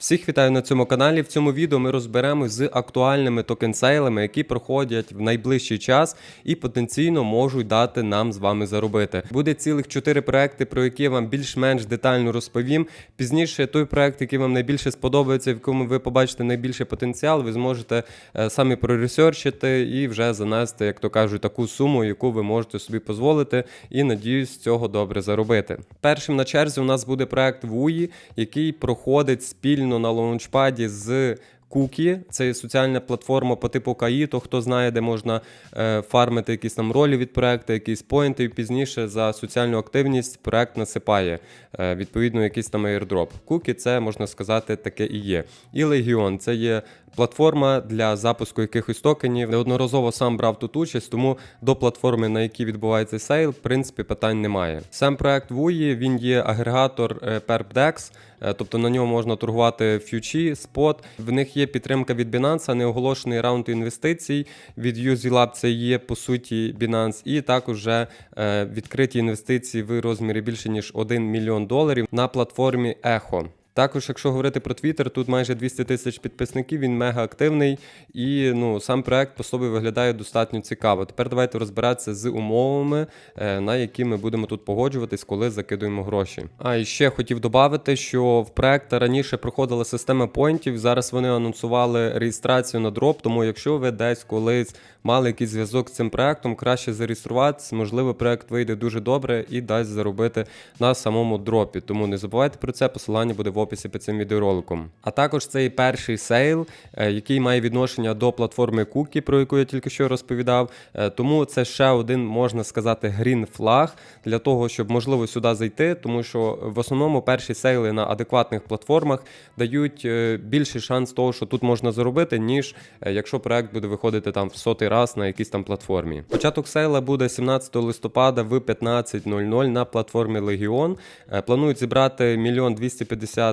Всіх вітаю на цьому каналі. В цьому відео ми розберемось з актуальними токен-сейлами, які проходять в найближчий час і потенційно можуть дати нам з вами заробити. Буде цілих 4 проекти, про які я вам більш-менш детально розповім. Пізніше той проект, який вам найбільше сподобається, в якому ви побачите найбільший потенціал, ви зможете е, самі проресерчити і вже занести, як то кажуть, таку суму, яку ви можете собі дозволити, і надіюсь, з цього добре заробити. Першим на черзі у нас буде проект Вуї, який проходить спільно на лаунчпаді з. Кукі це соціальна платформа по типу КАІ, то хто знає, де можна е, фармити якісь там ролі від проекту, якісь поінти, і пізніше за соціальну активність проект насипає е, відповідно якийсь там airdrop. Кукі це можна сказати таке і є. І Legion це є платформа для запуску якихось токенів. Неодноразово сам брав тут участь, тому до платформи, на якій відбувається сейл, в принципі, питань немає. Сам проект Вуї він є агрегатор е, PerpDex, тобто на ньому можна торгувати фьючі, спот. В них є підтримка від Binance, неоголошений раунд інвестицій. Від UZLab це є по суті Binance, і також вже е, відкриті інвестиції в розмірі більше ніж 1 мільйон доларів на платформі Echo. Також, якщо говорити про Twitter, тут майже 200 тисяч підписників, він мега активний і ну, сам проект по собі виглядає достатньо цікаво. Тепер давайте розбиратися з умовами, е, на які ми будемо тут погоджуватись, коли закидуємо гроші. А і ще хотів додати, що в проект раніше проходила система поінтів. Зараз вони анонсували реєстрацію на дроп. Тому якщо ви десь колись мали якийсь зв'язок з цим проектом, краще зареєструватися. Можливо, проект вийде дуже добре і дасть заробити на самому дропі. Тому не забувайте про це. Посилання буде в описі під цим відеороликом. А також це і перший сейл, е, який має відношення до платформи Cookie, про яку я тільки що розповідав. Е, Тому це ще один можна сказати грін флаг для того, щоб можливо сюди зайти, тому що в основному перші сейли на адекватних платформах дають е, більший шанс того, що тут можна заробити, ніж якщо проект буде виходити там в сотий раз на якійсь там платформі. Початок сейла буде 17 листопада в 15.00 на платформі Legion. Планують зібрати 1 250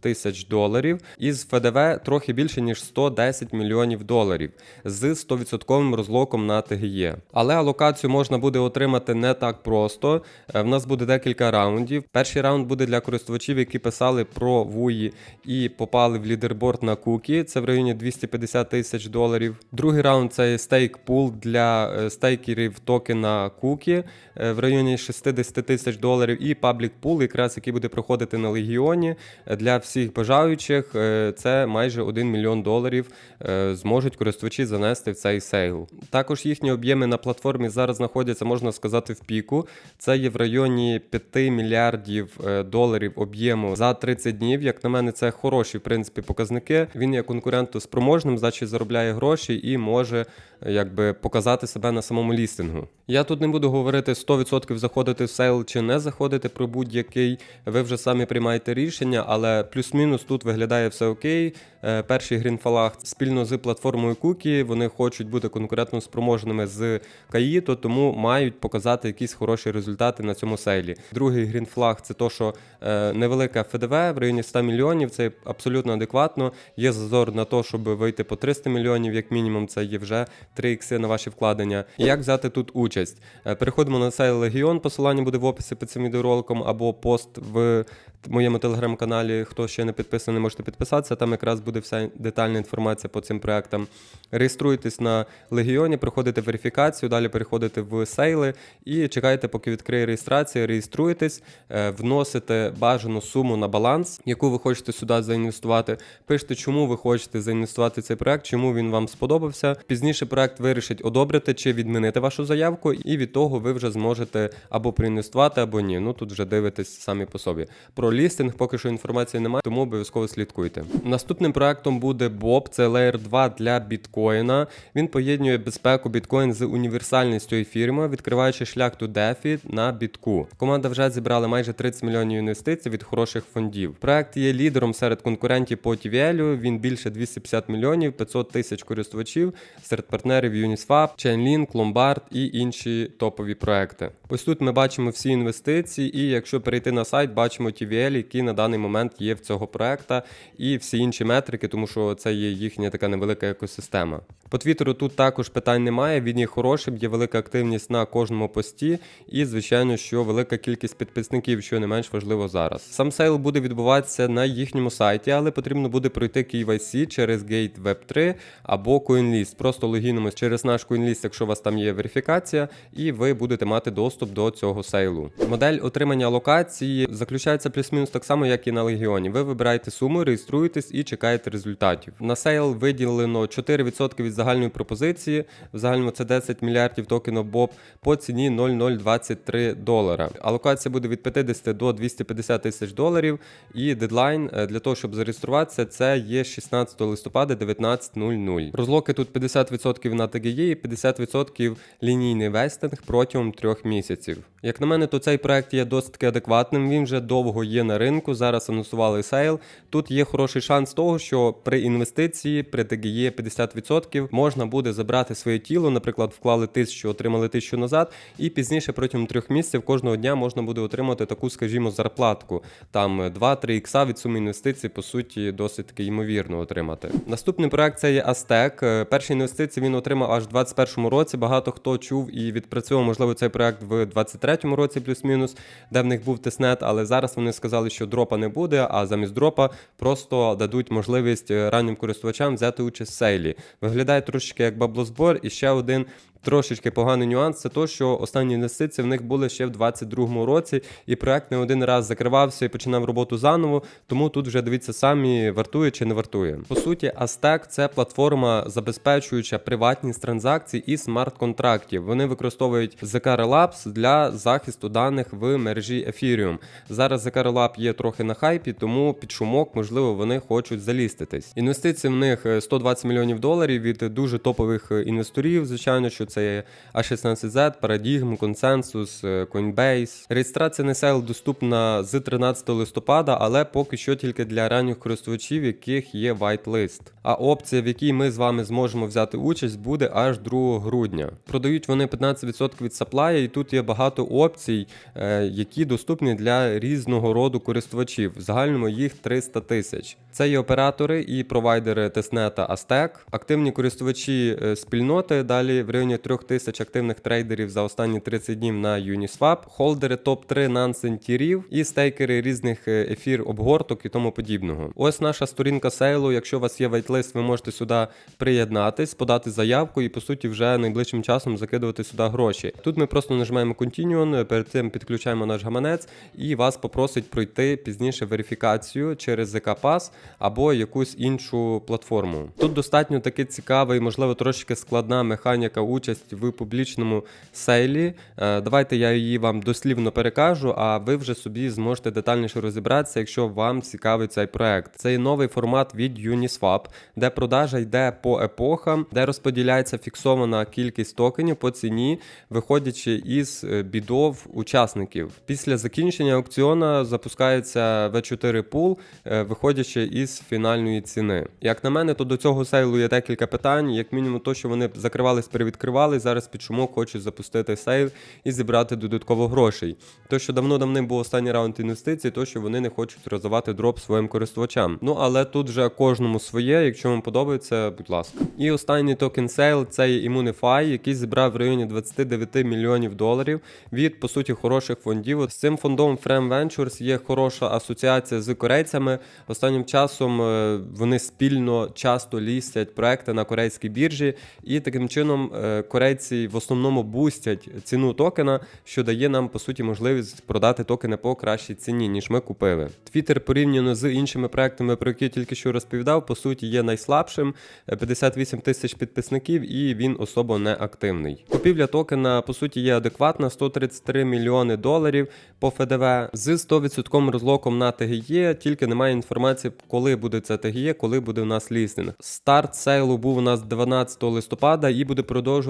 тисяч доларів із ФДВ трохи більше ніж 110 мільйонів доларів з 100% розлоком на ТГЄ. Але алокацію можна буде отримати не так просто. Е, В нас буде декілька раундів. Перший раунд буде для користувачів, які писали про вуї і попали в лідерборд на кукі. Це в районі 250 тисяч доларів. Другий раунд це стейк пул для е, стейкерів токена кукі е, в районі 60 тисяч доларів. І паблік пул, якраз який буде проходити на легіоні е, для всіх бажаючих. е, Це майже 1 мільйон доларів е, зможуть користувачі занести в цей сейл. Також їхні об'єми на платформі зараз знаходяться, можна сказати, в піку. Це є в районі 5 мільярдів е, доларів об'єму за 30 днів. Як на мене, це хороші в принципі показники. Він є конкурентоспроможним, значить заробляє гроші і може якби показати себе на самому лістингу. Я тут не буду говорити 100% заходити в сейл чи не заходити про будь-який. Ви вже самі приймаєте рішення, але плюс-мінус тут виглядає все окей. Е, Перший грінфалах спільно з платформою Cookie, вони хочуть бути конкурентно спроможними з Каїто, тому мають показати якісь хороші результати на цьому сейлі. Другий грінфлаг це то, що е, невелика ФДВ в районі 100 мільйонів. Це абсолютно адекватно. Є зазор на те, щоб вийти по 300 мільйонів, як мінімум, це є вже 3 ікси на ваші вкладення. Як взяти тут участь? Е, Переходимо на сайт Легіон. Посилання буде в описі під цим відеороликом або пост в моєму телеграм-каналі. Хто ще не підписаний, можете підписатися. Там якраз буде вся детальна інформація по цим проектам. Реєструйтесь на Легіоні, проходите верифікацію, далі переходите в сейли і чекаєте, поки відкриє реєстрація. Реєструєтесь, е, вносите бажану суму на баланс, яку ви хочете сюди заінвестувати. Пишете, чому ви хочете заінвестувати цей проект, чому він вам сподобався. Пізніше проект вирішить одобрити чи відмінити вашу заявку, і від того ви вже зможете або проінвестувати, або ні. Ну тут вже дивитесь самі по собі. Про лістинг поки що інформації немає, тому обов'язково слідкуйте. Наступним проектом буде Bob, це Layer 2 для біткоїна. Він поєднує безпеку біткоін з універсальністю ефірма, відкриваючи шлях до DeFi на бітку. Команда вже зібрала майже 30 мільйонів інвестицій від хороших фондів. Проект є лідером серед конкурентів по TVL, Він більше 250 мільйонів, 500 тисяч користувачів серед партнерів Uniswap, Chainlink, Lombard і інші топові проекти. Ось тут ми бачимо всі інвестиції, і якщо перейти на сайт, бачимо TVL, які на даний момент є в цього проекта і всі інші метрики, тому що це є їхня така невелика екосистема. По Твіттеру тут також питань немає. Він є хорошим, є велика активність на кожному пості, і звичайно, що велика кількість підписників, що не менш важливо зараз. Сам сейл буде відбуватися на їхньому сайті, але потрібно буде пройти KYC через Gate Web 3 або CoinList. Просто логінимось через наш CoinList, якщо у вас там є верифікація, і ви будете мати доступ до цього сейлу. Модель отримання локації заключається плюс-мінус так само, як і на Легіоні. Ви вибираєте суму, реєструєтесь і чекаєте результатів. На сейл виділено 4% від загальної пропозиції. В загальному це 10 мільярдів токенів БОБ по ціні 0,023 долара. Алокація буде від 50 до 250 тисяч доларів. І дедлайн е, для того, щоб зареєструватися, це є 16 листопада 19.00. Розлоки тут 50% на ТГЄ і 50% лінійний вестинг протягом трьох місяців. Як на мене, то цей проект є досить адекватним. Він вже довго є на ринку. Зараз анонсували сейл. Тут є хороший шанс того, що при інвестиції при ТГЄ 50% можна буде забрати своє тіло. Наприклад, вклали тисячу, отримали тисячу назад, і пізніше протягом трьох місяців кожного дня можна буде отримати таку, скажімо, зарплатку. Там 2-3 ікса від суми інвестицій, по суті, досить таки ймовірно отримати. Наступний проект це є Aztec. Е, Перші інвестиції він отримав аж в 2021 році. Багато хто чув і відпрацьовував, можливо, цей проект в 2023 році, плюс-мінус, де в них був тестнет, але зараз вони сказали, що дропа не буде, а замість дропа просто дадуть можливість е, раннім користувачам взяти участь в сейлі. Виглядає трошечки як баблозбор, і ще один. Трошечки поганий нюанс це то, що останні інвестиції в них були ще в 2022 році, і проект не один раз закривався і починав роботу заново. Тому тут вже дивіться самі, вартує чи не вартує. По суті, Aztec – це платформа, забезпечуюча приватність транзакцій і смарт-контрактів. Вони використовують ZK Relabs для захисту даних в мережі Ethereum. Зараз ZK Relab є трохи на хайпі, тому під шумок, можливо, вони хочуть заліститись. Інвестиції в них е, 120 мільйонів доларів від дуже топових е, інвесторів. Звичайно, що це є A16Z, Paradigm, Consensus, Coinbase. Реєстрація на сейл доступна з 13 листопада, але поки що тільки для ранніх користувачів, яких є whitelist. А опція, в якій ми з вами зможемо взяти участь, буде аж 2 грудня. Продають вони 15% від саплая, і тут є багато опцій, е, які доступні для різного роду користувачів. В загальному їх 300 тисяч. Це є оператори і провайдери тестнета Aztec, активні користувачі е, спільноти. Далі в районі 3 тисяч активних трейдерів за останні 30 днів на Uniswap, холдери топ-3 нансентірів і стейкери різних е, ефір, обгорток і тому подібного. Ось наша сторінка сейлу. Якщо у вас є вайтлист, ви можете сюди приєднатись, подати заявку і по суті вже найближчим часом закидувати сюди гроші. Тут ми просто нажимаємо Continuon, перед цим підключаємо наш гаманець і вас попросить пройти пізніше верифікацію через ZK Pass або якусь іншу платформу. Тут достатньо таки цікава і, можливо, трошки складна механіка участь в публічному сейлі. Е, Давайте я її вам дослівно перекажу, а ви вже собі зможете детальніше розібратися, якщо вам цікавий цей проект. Це новий формат від Uniswap, де продажа йде по епохам, де розподіляється фіксована кількість токенів по ціні, виходячи із е, бідов учасників. Після закінчення аукціону запускається V4 пул, е, виходячи із фінальної ціни. Як на мене, то до цього сейлу є декілька питань. Як мінімум, то що вони закривались, перевідкривали. Зараз під шумок хочуть запустити сейл і зібрати додатково грошей. То, що давно давним був останній раунд інвестицій, то що вони не хочуть роздавати дроп своїм користувачам. Ну але тут вже кожному своє. Якщо вам подобається, будь ласка. І останній токен сейл це є Immunify, який зібрав в районі 29 мільйонів доларів від по суті хороших фондів. З цим фондом Frame Ventures є хороша асоціація з корейцями. Останнім часом е, вони спільно часто лістять проекти на корейській біржі, і таким чином е, корейці в основному бустять ціну токена, що дає нам по суті можливість продати токени по кращій ціні, ніж ми купили. Твіттер порівняно з іншими проектами, про які я тільки що розповідав, по суті є найслабшим. Е, 58 тисяч підписників, і він особо не активний. Купівля токена по суті є адекватна 133 мільйони доларів по ФДВ з 100% розлоком на ТГЄ, тільки немає інформації, коли буде це ТГЄ, коли буде у нас лістинг. Старт сейлу був у нас 12 листопада і буде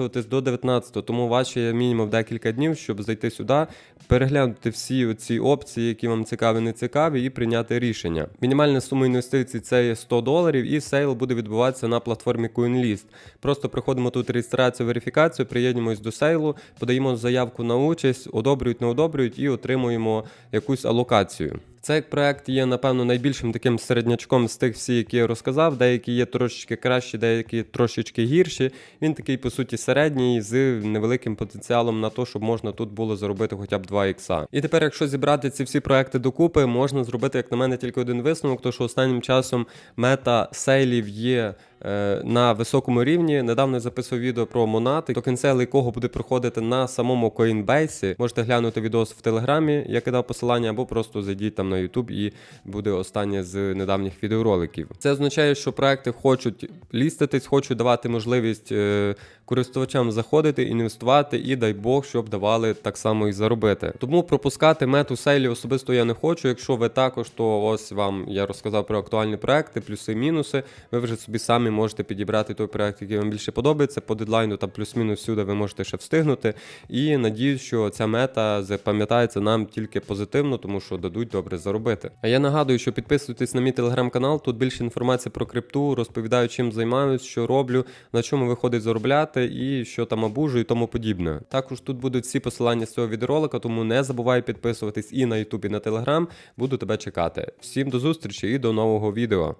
продовжуватись до 19-го, тому є мінімум декілька днів, щоб зайти сюди, переглянути всі ці опції, які вам цікаві, не цікаві, і прийняти рішення. Мінімальна сума інвестицій це є 100 доларів, і сейл буде відбуватися на платформі CoinList. Просто приходимо тут реєстрацію, верифікацію, приєднуємось до сейлу, подаємо заявку на участь, одобрюють, не одобрюють і отримуємо якусь алокацію. Цей проект є, напевно, найбільшим таким середнячком з тих всіх, які я розказав. Деякі є трошечки кращі, деякі трошечки гірші. Він такий, по суті, середній з невеликим потенціалом на те, щоб можна тут було заробити хоча б 2 ікса. І тепер, якщо зібрати ці всі проекти докупи, можна зробити, як на мене, тільки один висновок, то що останнім часом мета сейлів є. Е, На високому рівні недавно я записував відео про Монати, токенсейл якого буде проходити на самому Coinbase. Можете глянути відос в Телеграмі, я кидав посилання, або просто зайдіть там на YouTube і буде останнє з недавніх відеороликів. Це означає, що проекти хочуть ліститись, хочуть давати можливість е, користувачам заходити, інвестувати, і дай Бог, щоб давали так само і заробити. Тому пропускати мету сейлі особисто я не хочу. Якщо ви також, то ось вам я розказав про актуальні проекти, плюси, мінуси. Ви вже собі самі можете підібрати той проект, який вам більше подобається. По дедлайну там плюс-мінус всюди ви можете ще встигнути. І надіюсь, що ця мета запам'ятається нам тільки позитивно, тому що дадуть добре заробити. А я нагадую, що підписуйтесь на мій телеграм-канал. Тут більше інформації про крипту, розповідаю, чим займаюсь, що роблю, на чому виходить заробляти і що там обужу і тому подібне. Також тут будуть всі посилання з цього відеоролика, тому не забувай підписуватись і на YouTube, і на Telegram. Буду тебе чекати. Всім до зустрічі і до нового відео.